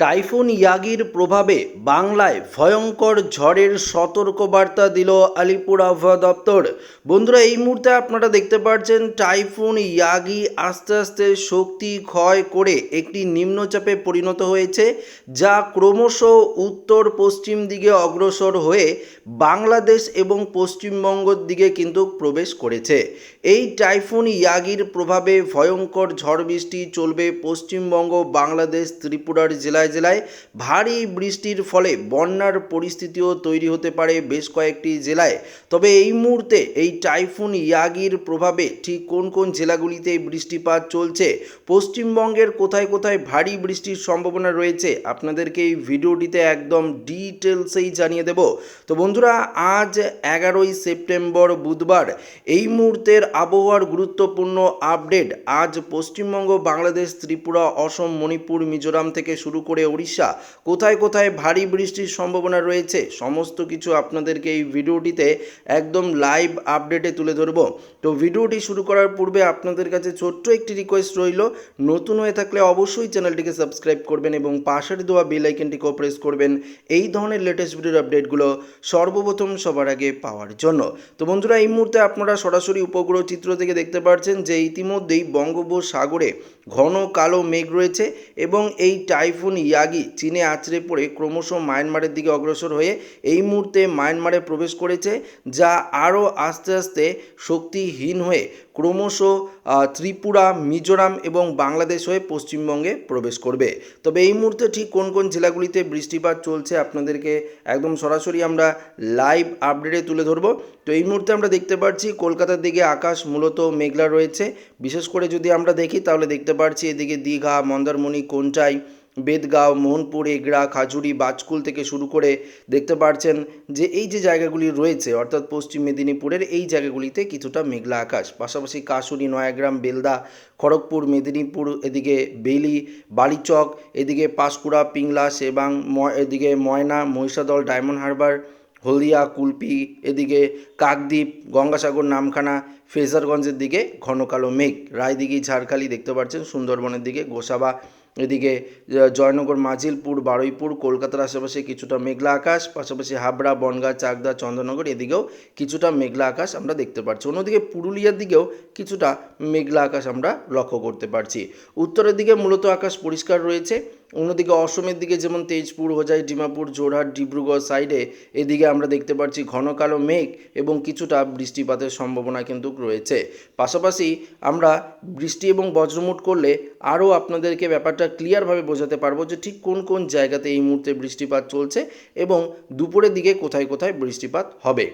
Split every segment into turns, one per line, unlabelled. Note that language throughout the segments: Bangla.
টাইফুন ইয়াগির প্রভাবে বাংলায় ভয়ঙ্কর ঝড়ের সতর্কবার্তা দিল আলিপুর আবহাওয়া দপ্তর। বন্ধুরা, এই মুহূর্তে আপনারা দেখতে পাচ্ছেন টাইফুন ইয়াগি আস্তে আস্তে শক্তি ক্ষয় করে একটি নিম্নচাপে পরিণত হয়েছে, যা ক্রমশ উত্তর পশ্চিম দিকে অগ্রসর হয়ে বাংলাদেশ এবং পশ্চিমবঙ্গের দিকে কিন্তু প্রবেশ করেছে। এই টাইফুন ইয়াগির প্রভাবে ভয়ঙ্কর ঝড় বৃষ্টি চলবে পশ্চিমবঙ্গ, বাংলাদেশ ত্রিপুরার জেলায় জেলায় ভারী বৃষ্টির ফলে বন্যার পরিস্থিতিও তৈরি হতে পারে বেশ কয়েকটি জেলায়। তবে এই মুহূর্তে এই টাইফুন ইয়াগির প্রভাবে ঠিক কোন কোন জেলাগুলিতে বৃষ্টিপাত চলছে, পশ্চিমবঙ্গের কোথায় কোথায় ভারী বৃষ্টির সম্ভাবনা রয়েছে, আপনাদেরকে এই ভিডিওটিতে একদম ডিটেলসেই জানিয়ে দেব। তো বন্ধুরা, আজ এগারোই সেপ্টেম্বর বুধবার, এই মুহূর্তের আবহাওয়ার গুরুত্বপূর্ণ আপডেট আজ পশ্চিমবঙ্গ, বাংলাদেশ, ত্রিপুরা, অসম, মণিপুর, মিজোরাম থেকে শুরু করে উড়িষ্যা কোথায় কোথায় ভারী বৃষ্টির সম্ভাবনা রয়েছে, সমস্ত কিছু আপনাদেরকে এই ভিডিওটিতে একদম লাইভ আপডেটে তুলে ধরবো। তো ভিডিওটি শুরু করার পূর্বে আপনাদের কাছে ছোট্ট একটি রিকোয়েস্ট রইল, নতুন হয়ে থাকলে অবশ্যই চ্যানেলটিকে সাবস্ক্রাইব করবেন এবং পাশের দেওয়া বেল আইকনটিকেও প্রেস করবেন, এই ধরনের লেটেস্ট ভিডিওর আপডেটগুলো সর্বপ্রথম সবার আগে পাওয়ার জন্য। তো বন্ধুরা, এই মুহূর্তে আপনারা সরাসরি উপগ্রহ চিত্র থেকে দেখতে পাচ্ছেন যে ইতিমধ্যেই বঙ্গোপসাগরে ঘন কালো মেঘ রয়েছে এবং এই টাইফুন ইয়াগি চীনে আছড়ে পড়ে ক্রমশ মায়ানমারের দিকে অগ্রসর হয়ে এই মুহূর্তে মায়ানমারে প্রবেশ করেছে, যা আরও আস্তে আস্তে শক্তিহীন হয়ে ক্রমশ ত্রিপুরা, মিজোরাম এবং বাংলাদেশ হয়ে পশ্চিমবঙ্গে প্রবেশ করবে। তবে এই মুহূর্তে ঠিক কোন কোন জেলাগুলিতে বৃষ্টিপাত চলছে আপনাদেরকে একদম সরাসরি আমরা লাইভ আপডেটে তুলে ধরবো। তো এই মুহূর্তে আমরা দেখতে পাচ্ছি কলকাতার দিকে আকাশ মূলত মেঘলা রয়েছে। বিশেষ করে যদি আমরা দেখি তাহলে দেখতে পাচ্ছি এদিকে দীঘা, মন্দারমণি, কোনটাই বেদগাঁও, মোহনপুর, এগড়া, খাজুরি, বাজকুল থেকে শুরু করে দেখতে পাচ্ছেন যে এই যে জায়গাগুলি রয়েছে, অর্থাৎ পশ্চিম মেদিনীপুরের এই জায়গাগুলিতে কিছুটা মেঘলা আকাশ। পাশাপাশি কাশুরি, নয়াগ্রাম, বেলদা, খড়গপুর, মেদিনীপুর, এদিকে বেলি বালিচক, এদিকে পাঁশকুড়া পিংলাস এবং এদিকে ময়না, মহিষাদল, ডায়মন্ড হারবার, হলদিয়া, কুলপি, এদিকে কাকদ্বীপ, গঙ্গাসাগর, নামখানা, ফেজারগঞ্জের দিকে ঘন কালো মেঘ। রায়দিঘি, ঝাড়খালি দেখতে পাচ্ছেন সুন্দরবনের দিকে গোসাবা এদিকে জয়নগর, মাজিলপুর, বারুইপুর, কলকাতার আশেপাশে কিছুটা মেঘলা আকাশ, পাশাপাশি হাবড়া, বনগাঁ, চাকদা, চন্দ্রনগর, এদিকেও কিছুটা মেঘলা আকাশ আমরা দেখতে পাচ্ছি অন্যদিকে পুরুলিয়ার দিকেও কিছুটা মেঘলা আকাশ আমরা লক্ষ্য করতে পারছি। উত্তরের দিকে মূলত আকাশ পরিষ্কার রয়েছে। অন্যদিকে অসমের দিকে যেমন তেজপুর, হোজাই, ডিমাপুর জোরহাট ডিব্রুগড় সাইডে এদিকে আমরা দেখতে পাচ্ছি ঘন কালো মেঘ এবং কিছুটা বৃষ্টিপাতের সম্ভাবনা কিন্তু রয়েছে। পাশাপাশি আমরা বৃষ্টি এবং বজ্রমুট করলে আরও আপনাদেরকে ব্যাপারটা ক্লিয়ারভাবে বোঝাতে পারব যে ঠিক কোন কোন জায়গাতে এই মুহূর্তে বৃষ্টিপাত চলছে এবং দুপুরের দিকে কোথায় কোথায় বৃষ্টিপাত হবে।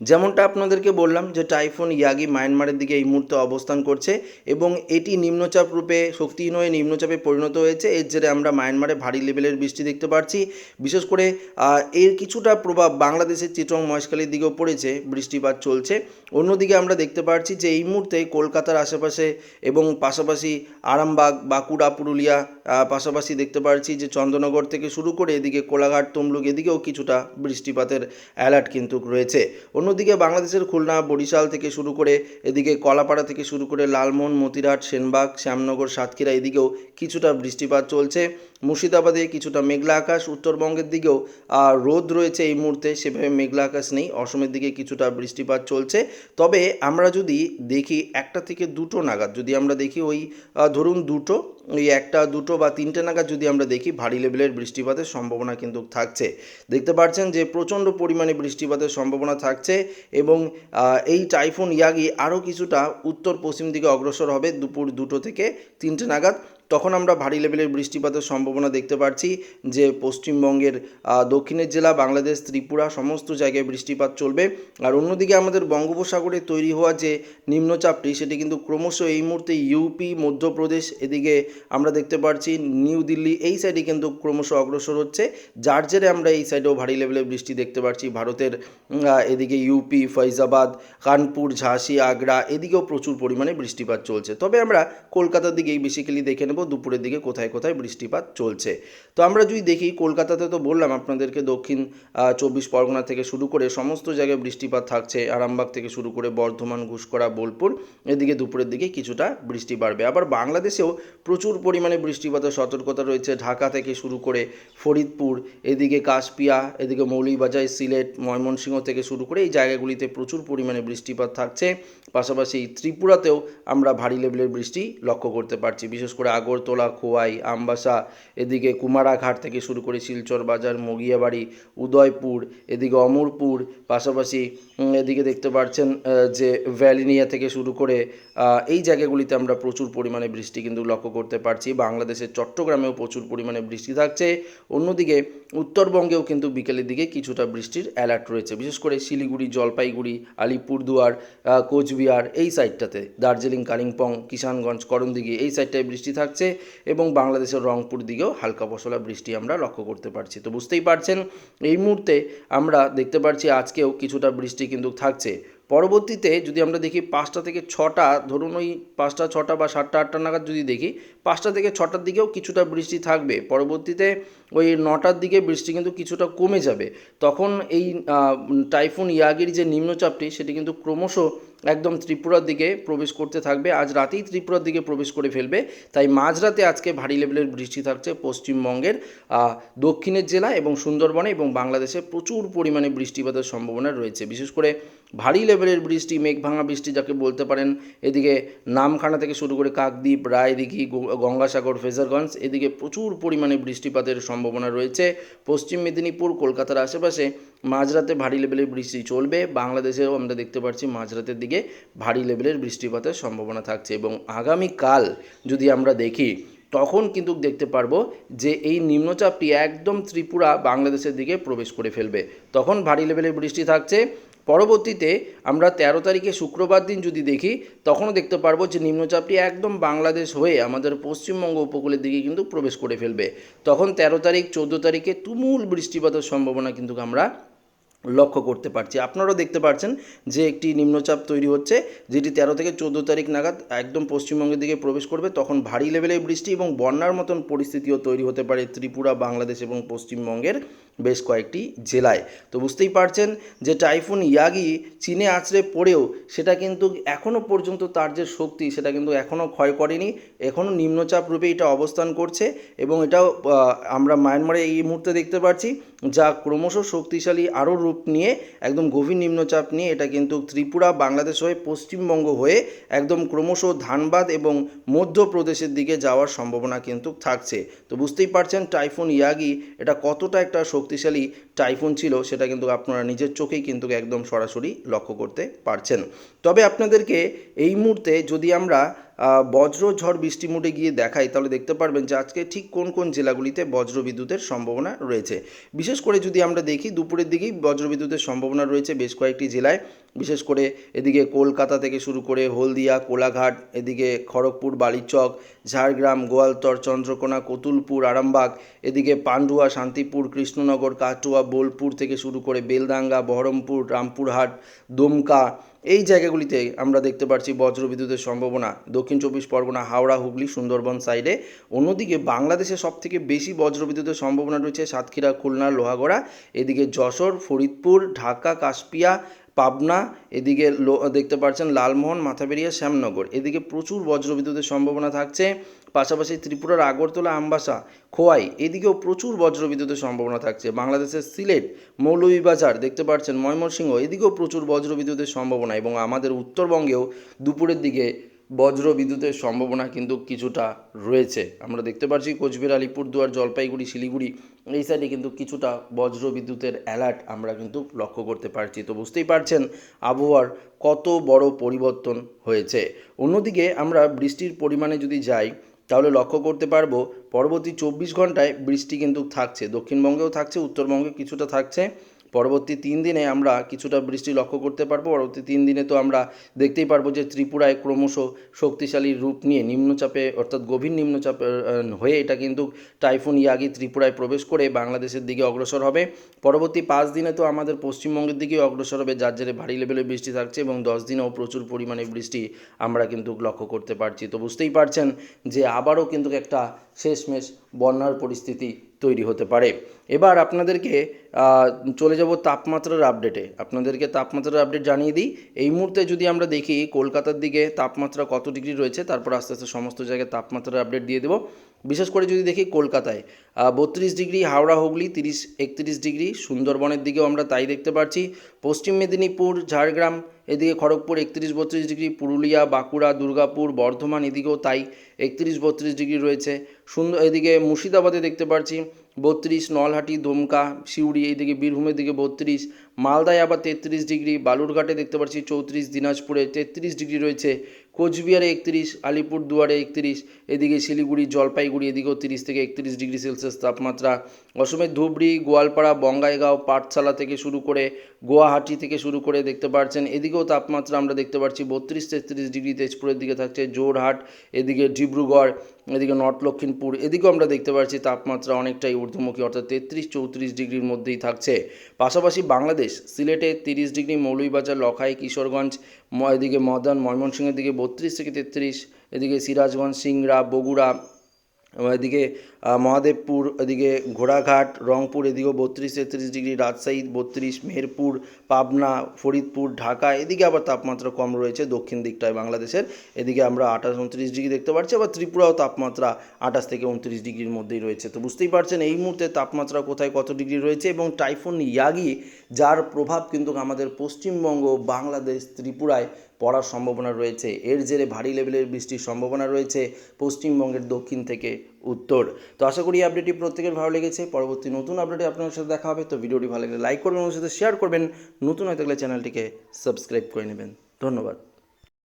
যেমনটা আপনাদেরকে বললাম যে টাইফুন ইয়াগি মায়ানমারের দিকে এই মুহূর্তে অবস্থান করছে এবং এটি নিম্নচাপ রূপে শক্তিহীন হয়ে নিম্নচাপে পরিণত হয়েছে। এর জেরে আমরা মায়ানমারে ভারী লেভেলের বৃষ্টি দেখতে পাচ্ছি বিশেষ করে এর কিছুটা প্রভাব বাংলাদেশের চিত্রং মহেশখালীর দিকেও পড়েছে, বৃষ্টিপাত চলছে। অন্যদিকে আমরা দেখতে পাচ্ছি যে এই মুহূর্তে কলকাতার আশেপাশে এবং পাশাপাশি আরামবাগ, বাঁকুড়া, পুরুলিয়া পাশাপাশি দেখতে পাচ্ছি যে চন্দ্রনগর থেকে শুরু করে এদিকে কোলাঘাট, তমলুক এদিকেও কিছুটা বৃষ্টিপাতের অ্যালার্ট কিন্তু রয়েছে। অন্যদিকে বাংলাদেশের খুলনা, বরিশাল থেকে শুরু করে এদিকে কলাপাড়া থেকে শুরু করে লালমোহন মতিরাট সেনবাগ, শ্যামনগর, সাতক্ষীরা এদিকেও কিছুটা বৃষ্টিপাত চলছে। মুর্শিদাবাদে কিছুটা মেঘলা আকাশ, উত্তরবঙ্গের দিকেও রোদ রয়েছে এই মুহূর্তে, সেভাবে মেঘলা আকাশ নেই। অসমের দিকে কিছুটা বৃষ্টিপাত চলছে। তবে আমরা যদি দেখি একটা থেকে দুটো নাগাদ, যদি আমরা দেখি ওই ধরুন দুটো ওই একটা, দুটো বা তিনটে নাগাদ যদি আমরা দেখি, ভারী লেভেলের বৃষ্টিপাতের সম্ভাবনা কিন্তু থাকছে। দেখতে পাচ্ছেন যে প্রচণ্ড পরিমাণে বৃষ্টিপাতের সম্ভাবনা থাকছে এবং এই টাইফুন ইয়াগি আরও কিছুটা উত্তর পশ্চিম দিকে অগ্রসর হবে দুপুর দুটো থেকে তিনটে নাগাদ। তখন আমরা ভারী লেভেলের বৃষ্টিপাতের সম্ভাবনা দেখতে পাচ্ছি যে পশ্চিমবঙ্গের দক্ষিণের জেলা, বাংলাদেশ, ত্রিপুরা সমস্ত জায়গায় বৃষ্টিপাত চলবে। আর অন্যদিকে আমাদের বঙ্গোপসাগরে তৈরি হওয়া যে নিম্নচাপটি, সেটি কিন্তু ক্রমশ এই মুহূর্তে ইউপি মধ্যপ্রদেশ, এদিকে আমরা দেখতে পাচ্ছি নিউ দিল্লি, এই সাইডে কিন্তু ক্রমশ অগ্রসর হচ্ছে। যার জেরে আমরা এই সাইডেও ভারী লেভেলের বৃষ্টি দেখতে পাচ্ছি ভারতের এদিকে ইউপি ফৈজাবাদ, কানপুর, ঝাঁসি, আগ্রা, এদিকেও প্রচুর পরিমাণে বৃষ্টিপাত চলছে। তবে আমরা কলকাতার দিকেই বেসিক্যালি দেখে নেব। নেব দুপুরের দিকে কোথায় কোথায় বৃষ্টিপাত চলছে। তো আমরা যদি দেখি, কলকাতাতে তো বললাম আপনাদেরকে দক্ষিণ চব্বিশ পরগনা থেকে শুরু করে সমস্ত জায়গায় বৃষ্টিপাত থাকছে। আরামবাগ থেকে শুরু করে বর্ধমান ঘুষকরা বোলপুর, এদিকে দুপুরের দিকে কিছুটা বৃষ্টি বাড়বে। আবার বাংলাদেশেও প্রচুর পরিমাণে বৃষ্টিপাতের সতর্কতা রয়েছে। ঢাকা থেকে শুরু করে ফরিদপুর, এদিকে কাশপিয়া, এদিকে মৌলভীবাজার, সিলেট, ময়মনসিংহ থেকে শুরু করে এই জায়গাগুলিতে প্রচুর পরিমাণে বৃষ্টিপাত থাকছে। পাশাপাশি ত্রিপুরাতেও আমরা ভারী লেভেলের বৃষ্টি লক্ষ্য করতে পারছি। বিশেষ করে আগরতলা, খোয়াই, আমবাসা, এদিকে কুমারাঘাট থেকে শুরু করে শিলচর বাজার, মগিয়াবাড়ি, উদয়পুর, এদিকে অমরপুর, পাশাপাশি এদিকে দেখতে পাচ্ছেন যে ভ্যালিনিয়া থেকে শুরু করে এই জায়গাগুলিতে আমরা প্রচুর পরিমাণে বৃষ্টি কিন্তু লক্ষ্য করতে পারছি। বাংলাদেশের চট্টগ্রামেও প্রচুর পরিমাণে বৃষ্টি থাকছে। অন্যদিকে উত্তরবঙ্গেও কিন্তু বিকেলের দিকে কিছুটা বৃষ্টির অ্যালার্ট রয়েছে। বিশেষ করে শিলিগুড়ি, জলপাইগুড়ি, আলিপুরদুয়ার কোচবিহার, এই সাইডটাতে দার্জিলিং, কালিম্পং, কিষানগঞ্জ, করণদিঘি, এই সাইডটায় বৃষ্টি থাকছে। এবং বাংলাদেশের রংপুর দিকেও হালকা পশলা বৃষ্টি আমরা লক্ষ্য করতে পারছি। তো বুঝতেই পারছেন, এই মুহূর্তে আমরা দেখতে পারছি আজকেও কিছুটা বৃষ্টি কিন্তু থাকছে। পরবর্তীতে যদি আমরা দেখি পাঁচটা থেকে ছটা, ধরুন ওই পাঁচটা, ছটা বা সাতটা, আটটা নাগাদ যদি দেখি, পাঁচটা থেকে ছটার দিকেও কিছুটা বৃষ্টি থাকবে। পরবর্তীতে ওই নটার দিকে বৃষ্টি কিন্তু কিছুটা কমে যাবে। তখন এই টাইফুন ইয়াগির যে নিম্নচাপটি, সেটি কিন্তু ক্রমশ একদম ত্রিপুরার দিকে প্রবেশ করতে থাকবে। আজ রাতেই ত্রিপুরার দিকে প্রবেশ করে ফেলবে। তাই মাঝরাতে আজকে ভারী লেভেলের বৃষ্টি থাকছে পশ্চিমবঙ্গের দক্ষিণের জেলা এবং সুন্দরবনে এবং বাংলাদেশে প্রচুর পরিমাণে বৃষ্টিপাতের সম্ভাবনা রয়েছে। বিশেষ করে ভারী লেভেলের বৃষ্টি মেঘ ভাঙা বৃষ্টি যাকে বলতে পারেন, এদিকে নামখানা থেকে শুরু করে কাকদ্বীপ, রায়দিঘি গঙ্গাসাগর, ফেজারগঞ্জ, এদিকে প্রচুর পরিমাণে বৃষ্টিপাতের সম্ভাবনা রয়েছে। পশ্চিম মেদিনীপুর, কলকাতার আশেপাশে মাঝরাতে ভারী লেভেলের বৃষ্টি চলবে। বাংলাদেশেও আমরা দেখতে পাচ্ছি মাঝরাতের দিকে ভারী লেভেলের বৃষ্টিপাতের সম্ভাবনা থাকছে এবং আগামীকাল যদি আমরা দেখি, তখন কিন্তু দেখতে পারব যে এই নিম্নচাপটি একদম ত্রিপুরা, বাংলাদেশের দিকে প্রবেশ করে ফেলবে। তখন ভারী লেভেলের বৃষ্টি থাকছে। পরবর্তীতে আমরা তেরো তারিখে শুক্রবার দিন যদি দেখি, তখনও দেখতে পারব যে নিম্নচাপটি একদম বাংলাদেশ হয়ে আমাদের পশ্চিমবঙ্গ উপকূলের দিকে কিন্তু প্রবেশ করে ফেলবে। তখন তেরো তারিখ, চোদ্দ তারিখে তুমুল বৃষ্টিপাতের সম্ভাবনা কিন্তু আমরা লক্ষ্য করতে পারছি। আপনারাও দেখতে পাচ্ছেন যে একটি নিম্নচাপ তৈরি হচ্ছে, যেটি তেরো থেকে চোদ্দ তারিখ নাগাদ একদম পশ্চিমবঙ্গের দিকে প্রবেশ করবে। তখন ভারী লেভেলের বৃষ্টি এবং বন্যার মতন পরিস্থিতিও তৈরি হতে পারে ত্রিপুরা, বাংলাদেশ এবং পশ্চিমবঙ্গের বেশ কয়েকটি জেলায়। তো বুঝতেই পারছেন যে টাইফুন ইয়াগি চীনে আছড়ে পড়েও সেটা কিন্তু এখনও পর্যন্ত তার যে শক্তি সেটা কিন্তু এখনও ক্ষয় করেনি। এখনও নিম্নচাপ রূপে এটা অবস্থান করছে এবং এটাও আমরা মায়ানমারে এই মুহূর্তে দেখতে পাচ্ছি যা ক্রমশ শক্তিশালী আরও রূপ নিয়ে, একদম গভীর নিম্নচাপ নিয়ে এটা কিন্তু ত্রিপুরা, বাংলাদেশ হয়ে, পশ্চিমবঙ্গ হয়ে একদম ক্রমশ ধানবাদ এবং মধ্যপ্রদেশের দিকে যাওয়ার সম্ভাবনা কিন্তু থাকছে। তো বুঝতেই পারছেন টাইফুন ইয়াগি এটা কতটা একটা শক্তিশালী টাইফুন ছিল, সেটা কিন্তু আপনারা নিজের চোখেই কিন্তু একদম সরাসরি লক্ষ্য করতে পারছেন। তবে আপনাদেরকে এই মুহূর্তে যদি আমরা বজ্র ঝড় বৃষ্টি মুডে গিয়ে দেখাই তাহলে দেখতে পারবেন যে আজকে ঠিক কোন কোন জেলাগুলিতে বজ্র বিদ্যুতের সম্ভাবনা রয়েছে। বিশেষ করে যদি আমরা দেখি, দুপুরের দিকেই বজ্র বিদ্যুতের সম্ভাবনা রয়েছে বেশ কয়েকটি জেলায়। বিশেষ করে এদিকে কলকাতা থেকে শুরু করে হলদিয়া, কোলাঘাট, এদিকে খড়গপুর, বালিচক, ঝাড়গ্রাম, গোয়ালতর, চন্দ্রকোনা, কতুলপুর, আরামবাগ, এদিকে পান্ডুয়া, শান্তিপুর, কৃষ্ণনগর, কাটুয়া, বোলপুর থেকে শুরু করে বেলদাঙ্গা বহরমপুর, রামপুরহাট, দুমকা এই জায়গাগুলিতে আমরা দেখতে পাচ্ছি বজ্রবিদ্যুতের সম্ভাবনা, দক্ষিণ চব্বিশ পরগনা, হাওড়া, হুগলি, সুন্দরবন সাইডে। অন্যদিকে বাংলাদেশে সবথেকে বেশি বজ্রবিদ্যুতের সম্ভাবনা রয়েছে সাতক্ষীরা, খুলনা, লোহাগড়া। এদিকে যশোর, ফরিদপুর, ঢাকা, কাশপিয়া পাবনা, এদিকে দেখতে পাচ্ছেন লালমোহন, মাথাবেরিয়া, শ্যামনগর। এদিকে প্রচুর বজ্রবিদ্যুতের সম্ভাবনা থাকছে, পাশাপাশি ত্রিপুরার আগরতলা, আমবাসা, খোয়াই, এদিকেও প্রচুর বজ্রবিদ্যুতের সম্ভাবনা থাকছে। বাংলাদেশের সিলেট, মৌলভীবাজার, দেখতে পাচ্ছেন ময়মনসিংহ, এদিকেও প্রচুর বজ্রবিদ্যুতের সম্ভাবনা এবং আমাদের উত্তরবঙ্গেও দুপুরের দিকে বজ্র বিদ্যুতের সম্ভাবনা কিন্তু কিছুটা রয়েছে। আমরা দেখতে পাচ্ছি কোচবিহার, আলিপুরদুয়ার, জলপাইগুড়ি, শিলিগুড়ি, এই সাইডে কিন্তু কিছুটা বজ্র বিদ্যুতের অ্যালার্ট আমরা কিন্তু লক্ষ্য করতে পারছি। তো বুঝতেই পারছেন আবহাওয়ার কত বড় পরিবর্তন হয়েছে। অন্যদিকে আমরা বৃষ্টির পরিমাণে যদি যাই, তাহলে লক্ষ্য করতে পারব পরবর্তী চব্বিশ ঘন্টায় বৃষ্টি কিন্তু থাকছে। দক্ষিণবঙ্গেও থাকছে, উত্তরবঙ্গে কিছুটা থাকছে। পরবর্তী তিন দিনে আমরা কিছুটা বৃষ্টি লক্ষ্য করতে পারব। পরবর্তী তিন দিনে তো আমরা দেখতেই পারব যে ত্রিপুরায় ক্রমশ শক্তিশালী রূপ নিয়ে নিম্নচাপে, অর্থাৎ গভীর নিম্নচাপে হয়ে এটা কিন্তু টাইফুন ইয়াগি ত্রিপুরায় প্রবেশ করে বাংলাদেশের দিকে অগ্রসর হবে। পরবর্তী পাঁচ দিনে তো আমাদের পশ্চিমবঙ্গের দিকেই অগ্রসর হবে, যার জেরে ভারী লেভেলের বৃষ্টি থাকছে এবং দশ দিনেও প্রচুর পরিমাণে বৃষ্টি আমরা কিন্তু লক্ষ্য করতে পারছি। তো বুঝতেই পারছেন যে আবারও কিন্তু একটা শেষমেশ বন্যার পরিস্থিতি তৈরি হতে পারে। এবার আপনাদেরকে চলে যাব তাপমাত্রার আপডেটে আপনাদেরকে তাপমাত্রার আপডেট জানিয়ে দিই। এই মুহূর্তে যদি আমরা দেখি, কলকাতার দিকে তাপমাত্রা কত ডিগ্রি রয়েছে, তারপর আস্তে আস্তে সমস্ত জায়গায় তাপমাত্রার আপডেট দিয়ে দেবো। বিশেষ করে যদি দেখি কলকাতায় বত্রিশ ডিগ্রি হাওড়া হুগলি, তিরিশ, একত্রিশ ডিগ্রি সুন্দরবনের দিকেও আমরা তাই দেখতে পাচ্ছি পশ্চিম মেদিনীপুর, ঝাড়গ্রাম, এদিকে খড়গপুর একত্রিশ বত্রিশ ডিগ্রি, পুরুলিয়া, বাঁকুড়া, দুর্গাপুর, বর্ধমান এদিকেও তাই একত্রিশ বত্রিশ ডিগ্রি রয়েছে। সুন্দর এদিকে মুর্শিদাবাদে দেখতে পাচ্ছি বত্রিশ, নলহাটি, দমকা, সিউড়ি এইদিকে বীরভূমের দিকে বত্রিশ, মালদায় আবার তেত্রিশ ডিগ্রি, বালুরঘাটে দেখতে পাচ্ছি চৌত্রিশ, দিনাজপুরে তেত্রিশ ডিগ্রি রয়েছে। কোচবিহারে একত্রিশ আলিপুর দুয়ারে একত্রিশ, এদিকে শিলিগুড়ি, জলপাইগুড়ি, এদিকেও তিরিশ থেকে একত্রিশ ডিগ্রি সেলসিয়াস তাপমাত্রা। অসমের ধুবড়ি, গোয়ালপাড়া, বঙ্গাইগাঁও, পাঠশালা থেকে শুরু করে গুয়াহাটি থেকে শুরু করে দেখতে পাচ্ছেন এদিকেও তাপমাত্রা আমরা দেখতে পাচ্ছি বত্রিশ তেত্রিশ ডিগ্রি তেজপুরের দিকে থাকছে জোরহাট এদিকে ডিব্রুগড়, এদিকে নর্থ লক্ষিমপুর, এদিকেও আমরা দেখতে পাচ্ছি তাপমাত্রা অনেকটাই ঊর্ধ্বমুখী, অর্থাৎ তেত্রিশ, চৌত্রিশ ডিগ্রির মধ্যেই থাকছে। পাশাপাশি বাংলাদেশ, সিলেটে তিরিশ ডিগ্রি, মৌলভীবাজার, লখাই, কিশোরগঞ্জ এদিকে মদন, ময়মনসিংহের দিকে বত্রিশ থেকে তেত্রিশ, এদিকে সিরাজগঞ্জ, সিংড়া, বগুড়া এদিকে মহাদেবপুর, এদিকে ঘোড়াঘাট, রংপুর, এদিকেও বত্রিশ, তেত্রিশ ডিগ্রি, রাজশাহী বত্রিশ, মেহেরপুর, পাবনা, ফরিদপুর, ঢাকা, এদিকে আবার তাপমাত্রা কম রয়েছে দক্ষিণ দিকটায় বাংলাদেশের, এদিকে আমরা আঠাশ, উনত্রিশ ডিগ্রি দেখতে পাচ্ছি, আবার ত্রিপুরাও তাপমাত্রা আঠাশ থেকে উনত্রিশ ডিগ্রির মধ্যেই রয়েছে। তো বুঝতেই পারছেন, এই মুহূর্তে তাপমাত্রা কোথায় কত ডিগ্রি রয়েছে এবং টাইফুন, ইয়াগি, যার প্রভাব কিন্তু আমাদের পশ্চিমবঙ্গ, বাংলাদেশ, ত্রিপুরায় পড়ার সম্ভাবনা রয়েছে। এর জেরে ভারী লেভেলের বৃষ্টির সম্ভাবনা রয়েছে পশ্চিমবঙ্গের দক্ষিণ থেকে উত্তর। তো আশা করি আপডেটটি প্রত্যেকের ভালো লেগেছে। পরবর্তী নতুন আপডেটে আপনার সাথে দেখা হবে। তো ভিডিওটি ভালো লাগলে লাইক করবেন ওর সাথে শেয়ার করবেন। নতুন হয়ে থাকলে চ্যানেলটিকে সাবস্ক্রাইব করে নেবেন। ধন্যবাদ।